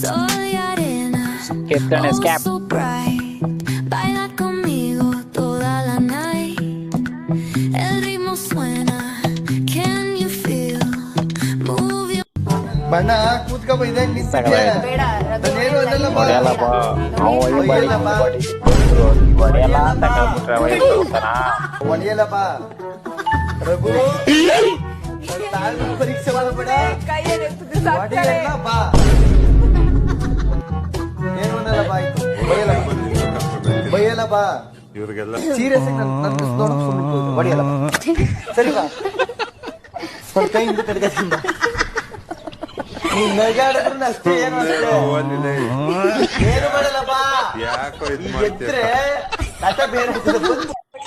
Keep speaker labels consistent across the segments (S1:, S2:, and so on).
S1: Soy arena,
S2: Captain
S1: oh
S2: Escape.
S1: so bright. Baila conmigo toda la night. El ritmo suena, can you feel? Move your
S3: ಬಣ್ಣ ಕೂತ್ಕೊ ಇದಾಗ ನಿಂತಿದ್ಯಾ ನಾನೇನು ಅನ್ನಲ್ಲಮ್ಮ
S2: ಹೊಡೆಯಲ್ಲ ಅಂತ ಎಲ್ಲಿ ಹೋಗ್ತಾನ
S3: ಒಡೆಯಲ್ಲಪ್ಪ ರಘು ಪರೀಕ್ಷೆ ಮಾಡಬೇಡ ಒಡೆಯಲ್ಲ ಏನು ಅನ್ನಲ್ಲ ಬಾ ಆಯ್ತು ಬೈಯಲ್ಲ ಬಾ. ಬೈಯಲ್ಲ ಬಾ
S4: ಇವ್ರಿಗೆಲ್ಲ
S3: ಸೀರಿಯಸ್ ಸರಿ ಬಾ ಸ್ವಲ್ಪ ಕೈ ಹಿಂದೆ ನಗಾಡಿದ್ರು ಅಷ್ಟೇ ಏನು ಅಷ್ಟೇ ಏನು ಮಾಡಲ್ಲ ಬಾ
S4: ಯಾಕೋ ಇದ್
S3: ಈಗ ಎದ್ರೆ ಕಥ ಬೇರೆ ಆಗ್ತದೆ.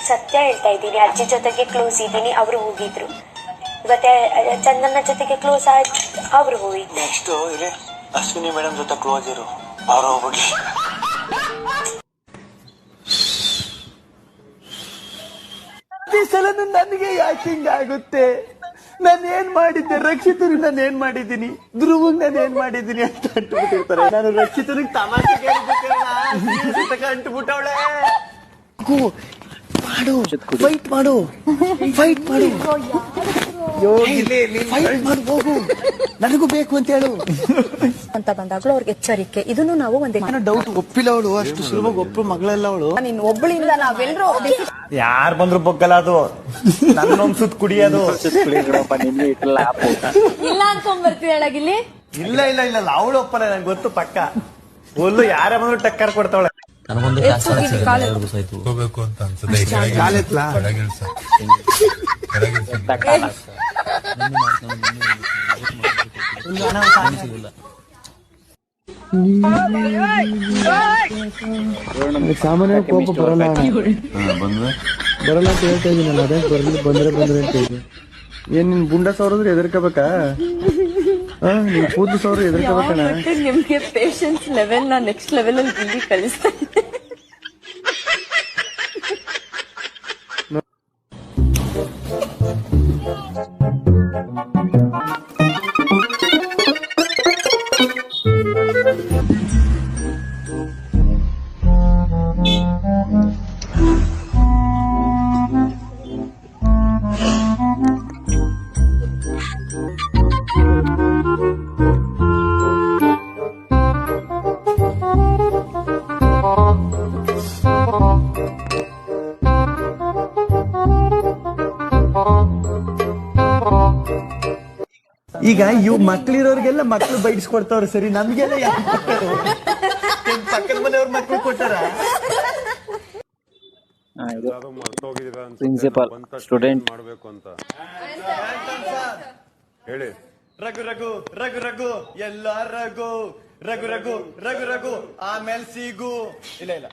S5: ಸತ್ಯ ಹೇಳ್ತಾ ಇದ್ದೀನಿ. ಅಜ್ಜಿ ಜೊತೆಗೆ ಕ್ಲೋಸ್ ಇದ್ದೀನಿ. ಅವರು ಹೋಗಿದ್ರು. ಮತ್ತೆ ಚಂದನ ಜೊತೆಗೆ ಕ್ಲೋಸ್ ಆಯ್ತು ಅವರು ಹೋಗಿದ್ರು.
S6: ನೆಕ್ಸ್ಟ್ ಇಲ್ಲಿ ಅಶ್ವಿನಿ ಮೇಡಮ್ ಜೊತೆ ಕ್ಲೋಸ್ ಇರು. ಅವ್ರು ಹೋಗ್ಬಿಡಿ
S3: ಪ್ರತಿ ಸಲನು ನನಗೆ ಯಾಕೆ ಹಿಂಗಾಗುತ್ತೆ? ನಾನು ಏನ್ ಮಾಡಿದ್ದೆ? ರಕ್ಷಿತರು ನಾನು ಏನ್ ಮಾಡಿದ್ದೀನಿ? ಧ್ರುವಂಗ್ ನಾನು ಏನ್ ಮಾಡಿದ್ದೀನಿ ಅಂತ ಅಂಟ್ಬಿಟ್ಟಿರ್ತಾರೆ. ನಾನು ರಕ್ಷಿತನಿಗೆ ಅಂಟುಬಿಟ್ಟವಳೆ ಅಂಟ್ಬಿಟ್ಟವಳೆ ಮಾಡು ಫೈಟ್ ಮಾಡು. ಫೈಟ್ ಮಾಡು. ಫೈಟ್ ಮಾಡು. ಹೋಗು ನನಗೂ ಬೇಕು ಅಂತ ಹೇಳು.
S5: ಅಂತ ಬಂದಾಗ್ಲೂ ಅವ್ರಿಗೆ ಎಚ್ಚರಿಕೆ. ಇದನ್ನು ನಾವು ಒಂದೇ
S3: ಡೌಟ್ ಒಪ್ಪಿಲ್ಲ ಅವಳು ಅಷ್ಟು ಸುಲಭವಾಗಿ ಒಪ್ಪು ಮಗಳೆಲ್ಲ ಅವಳು.
S5: ನೀನ್ ಒಬ್ಬಳಿಂದ ನಾವೆಲ್ಲರೂ
S3: ಯಾರು ಬಂದ್ರು ಬೊಕ್ಕಲ್ಲ ಅದು. ನನ್ನೊಂದ್ ಸುತ್ತ ಕುಡಿಯೋದು
S5: ಇಲ್ಲ ಅನ್ಕೊಂಡ್ ಬರ್ತೀವಿ
S3: ಇಲ್ಲ? ಇಲ್ಲ ಇಲ್ಲ ಇಲ್ಲ ಅವಳು ಒಪ್ಪಲ್ಲ ನಂಗೆ ಗೊತ್ತು ಪಕ್ಕ. ಹುಲ್ಲು ಯಾರೇ ಬಂದ್ರು ಟಕ್ಕರ್ ಕೊಡ್ತಾವಳೆ.
S4: ಹೋಗ್ಬೇಕು ಅಂತ ಅನ್ಸುತ್ತೆ? ಕೆಳಗಿಳ್ಸ
S3: ಸಾಮಾನ್ಯ ಕೋಪ ಬರಲ್ಲ
S4: ಬಂದ್ರೆ
S3: ಬರಲ್ಲ ಅಂತ ಹೇಳ್ತಾ ಇದೀನಲ್ಲ ಅದೇ ಬರ್ಲಿ ಬಂದ್ರೆ ಬಂದ್ರೆ ಅಂತ ಇದ್ದೀನಿ ಏನ್ ನಿನ್ ಗುಂಡ ಸಾವಿರ ಎದರ್ಕೋಬೇಕಾ ಹಾ ನಿನ್ ಕೂದಲು ಸೌರ ಎದರ್ಕೋಬೇಕಣ್ಣ.
S5: ನಿಮ್ಗೆ ಪೇಶನ್ಸ್ ಲೆವೆಲ್ನ ನೆಕ್ಸ್ಟ್ ಲೆವೆಲ್ ಅಲ್ಲಿ ಇಲ್ಲಿ
S3: ಈಗ ಇವ್ ಮಕ್ಳಿರೋರ್ಗೆಲ್ಲ ಮಕ್ಳು ಬೈಡಿಸ್ಕೊಡ್ತಾವ್ರೆ ಸರಿ ನಮ್ಗೆಲ್ಲ ಪಕ್ಕದ ಮನೆಯವ್ರ ಮಕ್ಳು ಕೊಟ್ಟಾರ?
S2: ಇದು
S4: ಸ್ಟೂಡೆಂಟ್ ಮಾಡ್ಬೇಕು ಅಂತ. ಹೇಳಿ.
S3: ರಘು ರಘು ರಘು ರಘು ಎಲ್ಲ ರಘು ರಘು ರಘು ರಘು ರಘು ಆಮೇಲೆ ಸಿಗು. ಇಲ್ಲ ಇಲ್ಲ.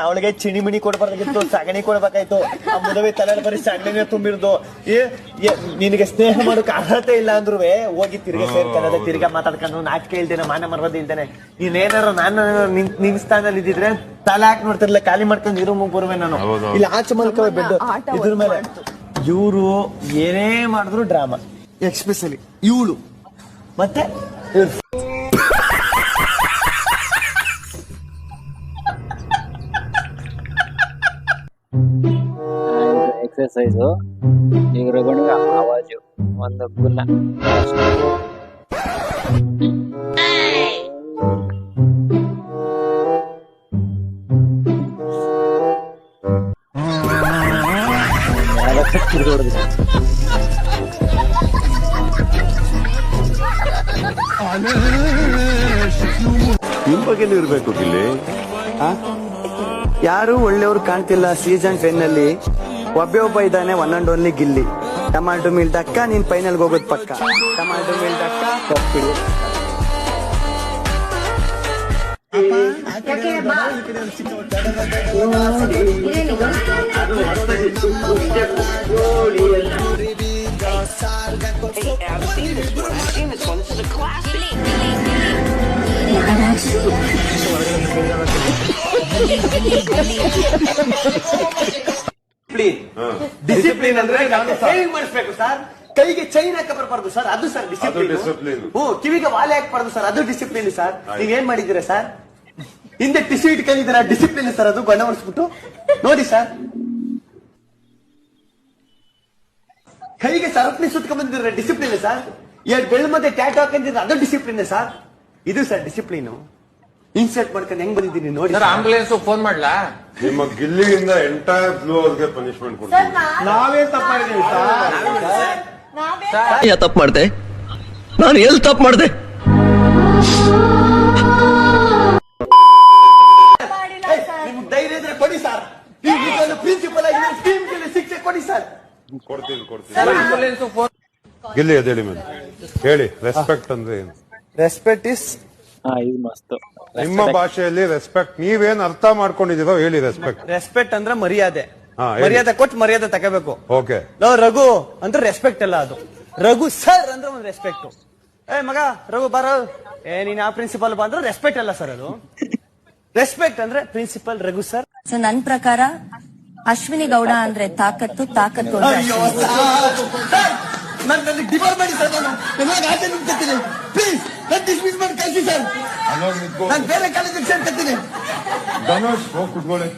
S3: ಅವಳಿಗೆ ಚಿಣಿ ಮಿಣಿ ಕೊಡ್ಬಾರ್ದಾಗಿತ್ತು ಸಗಣಿ ಕೊಡ್ಬೇಕಾಯ್ತು. ಆ ಮದುವೆ ತಲೆ ಬರೀ ಸಗಣಿನೇ ತುಂಬಿರ್ದು. ಏ ಏ, ನಿನಗೆ ಸ್ನೇಹ ಮಾಡೋಕೆ ಅರ್ಹತೆ ಇಲ್ಲ ಅಂದ್ರು ಹೋಗಿ ತಿರ್ಗಾ ಸೇರ್ಕೊಳ್ಳೋದೆ ತಿರ್ಗಾ ಮಾತಾಡ್ಕೊಂಡು ನಾಚಿಕೆ ಇಲ್ದೇನೆ ಮಾನ ಮರ್ಯಾದೆ ಇಲ್ದೇನೆ. ನೀನೇನಾರು ನಾನು ನಿನ್ ನಿನ್ ಸ್ಥಾನದಲ್ಲಿ ಇದ್ದಿದ್ರೆ ತಲೆ ಹಾಕಿ ನೋಡ್ತಿರ್ಲಿಲ್ಲ ಖಾಲಿ ಮಾಡ್ಕೊಂಡು ಇರು ಮುಗ್ ಬರುವೆ ನಾನು.
S4: ಇಲ್ಲ
S3: ಇಲ್ಲಿ ಆಚೆ ಮಲ್ಕವೆ ಬೆಡ್ ಇದ್ರ ಮೇಲೆ ಇವರು ಏನೇ ಮಾಡಿದ್ರು ಡ್ರಾಮಾ. ಎಕ್ಸ್ಪೆಷಲಿ ಇವಳು. ಮತ್ತೆ ಇವ್ರು
S2: ಎಕ್ಸರ್ಸೈಸು ಈಗ ರಗಣಿಗೆ ಆವಾಜು ಒಂದು ಗುಲ್ಲ.
S4: ನಿಮ್ ಬಗ್ಗೆ ಇರ್ಬೇಕು ಇಲ್ಲಿ
S3: ಯಾರು ಒಳ್ಳೆಯವರು ಕಾಣ್ತಿಲ್ಲ ಸೀಸನ್ ಟೆನ್ ಅಲ್ಲಿ. ಒಬ್ಬೆ ಒಬ್ಬ ಇದ್ದಾನೆ one and only Gilli. Tomato mill ದಕ್ಕ ನೀನ್ ಫೈನಲ್ ಹೋಗೋದ್ ಪಕ್ಕ. ಟಮಾಟೊ ಮಿಲ್ ದಕ್ಕ ಕಪ್ಪಿಡು
S1: Gilly.
S3: ಡಿಸಿಪ್ಲಿನ್ ಅಂದ್ರೆ ಸೇವಿಂಗ್ ಮಾಡಿಸ್ಬೇಕು ಸರ್ ಕೈಗೆ ಚೈನ್ ಹಾಕ ಬರಬಾರ್ದು ಸರ್ ಅದು ಸರ್ ಡಿಸಿಪ್ಲಿನ್. ಹ್ಞೂ ಕಿವಿಗೆ ವಾಲೆ ಹಾಕಬಾರ್ದು ಸರ್ ಅದು ಡಿಸಿಪ್ಲಿನ್ ಸರ್ ನೀವ್ ಏನ್ ಮಾಡಿದ್ದೀರಾ ಸರ್ ಹಿಂದೆ ಟಿಶ್ಯೂ ಇಟ್ಕೊಂಡಿದ್ದೀರಾ ಡಿಸಿಪ್ಲಿನ್ ಸರ್ ಅದು ಬಣ್ಣ ಹೊಡಿಸ್ಬಿಟ್ಟು ನೋಡಿ ಸರ್ ಕೈಗೆ ಸರಪಣಿ ಸುತ್ಕೊಂಡ್ ಬಂದಿದ್ರೆ ಡಿಸಿಪ್ಲಿನ್ ಸರ್ ಎರಡು ಬೆಳ್ಳ ಮತ್ತೆ ಟ್ಯಾಟ್ ಹಾಕೊಂಡಿದ್ರೆ ಅದು ಡಿಸಿಪ್ಲಿನ್ ಸರ್ ಇದು ಸರ್ ಡಿಸಿಪ್ಲಿನ್ ಇನ್ಸರ್ಟ್ ಮಾಡ್ಕೊಂಡು ಹೆಂಗ್ ಬಂದಿದ್ದೀನಿ ನೋಡಿ
S7: ಸರ್ ಆಂಬುಲೆನ್ಸ್ ಫೋನ್ ಮಾಡ್ಲಾ?
S4: ನಿಮ್ಮ ಗಿಲ್ಲಿಯಿಂದ ಎಂಟೈರ್ ಫ್ಲೋರ್ಗೆ ಪನಿಷ್ಮೆಂಟ್ ಕೊಡ್ತೀವಿ.
S3: ನಾವೇ ತಪ್ಪು ಮಾಡಿದೀವಿ ಸರ್?
S8: ತಪ್ಪು ಮಾಡ್ದೆ? ನಾನು ಎಲ್ಲಿ ತಪ್ಪು ಮಾಡ್ದೆ?
S3: ನಿಮ್ಗೆ ಧೈರ್ಯ ಇದ್ರೆ ಕೊಡಿ ಸರ್. ಪ್ರಿನ್ಸಿಪಲ್ ಆಗಿ ಟೀಮ್ ಶಿಕ್ಷೆ ಕೊಡಿ ಸರ್.
S4: ಕೊಡ್ತೀನಿ ಕೊಡ್ತೀನಿ
S7: ಸರ್ ಆಂಬುಲೆನ್ಸ್ ಫೋನ್
S4: ಗಿಲ್ಲಿ ಅದೇಳಿ ಮೇಲೆ ಹೇಳಿ ರೆಸ್ಪೆಕ್ಟ್ ಅಂದ್ರೆ ಏನು?
S3: ರೆಸ್ಪೆಕ್ಟ್ ಇಸ್
S2: ಹಾ ಇದು ಮಸ್ತ್.
S4: ನಿಮ್ಮ ಭಾಷೆಯಲ್ಲಿ ರೆಸ್ಪೆಕ್ಟ್ ನೀವೇನ್ ಅರ್ಥ ಮಾಡ್ಕೊಂಡಿದ್ದೀರೋ ಹೇಳಿ ರೆಸ್ಪೆಕ್ಟ್
S3: ರೆಸ್ಪೆಕ್ಟ್ ಅಂದ್ರೆ ಮರ್ಯಾದೆ.
S4: ಹಾ, ಹೇಳಿ.
S3: ಮರ್ಯಾದೆ ಕೊಟ್ಟು ಮರ್ಯಾದೆ ತಗೋಬೇಕು.
S4: ಓಕೆ
S3: ನಾವು ರಘು ಅಂದ್ರೆ ರೆಸ್ಪೆಕ್ಟ್ ಅಲ್ಲ ಅದು. ರಘು ಸರ್ ಅಂದ್ರೆ ಒಂದು ರೆಸ್ಪೆಕ್ಟ್ ಏ ಮಗ ರಘು ಬಾರ. ಏ ನೀನ್ ಆ ಪ್ರಿನ್ಸಿಪಲ್ ಬಾ ಅಂದ್ರೆ ರೆಸ್ಪೆಕ್ಟ್ ಅಲ್ಲ ಸರ್ ಅದು. ರೆಸ್ಪೆಕ್ಟ್ ಅಂದ್ರೆ ಪ್ರಿನ್ಸಿಪಲ್ ರಘು ಸರ್
S9: ಸೊ ನನ್ ಪ್ರಕಾರ ಅಶ್ವಿನಿ ಗೌಡ ಅಂದ್ರೆ ತಾಕತ್ತು ತಾಕತ್ತು ಅಂದ್ರೆ ಅಶ್ವಿನಿ.
S3: ಸರ್ ನಾನು ಸರ್ ಆಚೆ ಪ್ಲೀಸ್ ಡಿಸ್ಮಿಸ್ ಮಾಡಿ ಕಳಿಸಿ ಸರ್ ನಾನು ಬೇರೆ ಕಾಲೇಜಿಗೆ ಸೇರ್ಕೊತೀನಿ.
S4: ಧನುಷ್ ಹೋಗಿ ಕುತ್ಕೊಳ್ಳಿ.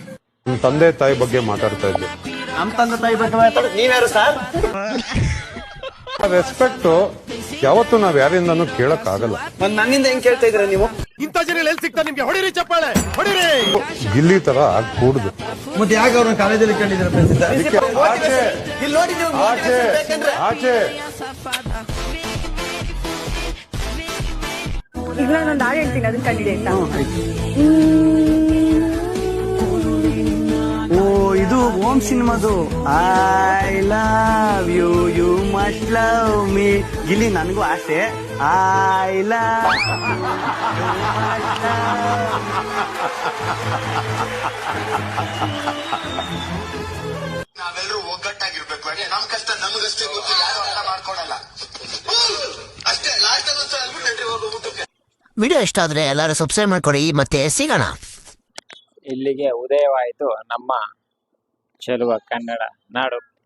S4: ನಿಮ್ ತಂದೆ ತಾಯಿ ಬಗ್ಗೆ ಮಾತಾಡ್ತಾ ಇದ್ದೆ.
S3: ನಮ್ಮ ತಂದೆ ತಾಯಿ ಬಗ್ಗೆ ನೀವ್ಯಾರು ಸರ್
S4: ರೆಸ್ಪೆಕ್ಟ್ ಯಾವತ್ತು ನಾವ್ ಯಾರಿಂದನೂ ಕೇಳಕ್ ಆಗಲ್ಲ
S3: ನನ್ನಿಂದ ಹೆಂಗ್ ಕೇಳ್ತಾ ಇದ್ರ ನೀವು?
S4: ಇಲ್ಲಿ ತರ ಕೂಡುದು
S3: ಮತ್ತೆ ಯಾಕೆ ಅವ್ರನ್ನ ಕಾಲೇಜಲ್ಲಿ ಕೇಳಿದ್ರೆ
S4: ಆಚೆ
S3: ಇಲ್ಲಿ ನೋಡಿ ನೀವು
S4: ಆಚೆ.
S9: ಈಗ ನಾನೊಂದು ಹಾಡು ಹೇಳ್ತೀನಿ ಅದನ್ನ ಕಂಡಿಡಿ ಆಯ್ತಾ?
S3: ಓ ಇದು Om ಸಿನಿಮಾದು. I love you you must love me ಇಲ್ಲಿ ನನಗೂ ಆಸೆ. ಐ ಲವ್
S10: ನಾವೆಲ್ಲರೂ ಒಗ್ಗಟ್ಟಾಗಿರ್ಬೇಕು. ಅದೇ ನಮ್ ಕಷ್ಟ ನಮಗಷ್ಟೇ ಗೊತ್ತು ಯಾರು ಅರ್ಥ ಮಾಡ್ಕೊಳಲ್ಲ ಅಷ್ಟೇ ಲಾಸ್ಟ್ ಅಲ್ಲಿ ಒಂದ್ಸಲ ಅಲ್ಬಿಟ್ಟು ನಡ್ರಿ ಹೋಗು ಊಟಕ್ಕೆ
S8: ವಿಡಿಯೋ ಇಷ್ಟ ಆದರೆ ಎಲ್ಲರೂ ಸಬ್ಸ್ಕ್ರೈಬ್ ಮಾಡಿಕೊಡಿ ಮತ್ತೆ ಸಿಗೋಣ.
S2: ಇಲ್ಲಿಗೆ ಉದಯವಾಯಿತು ನಮ್ಮ ಚೆಲುವ ಕನ್ನಡ ನಾಡು.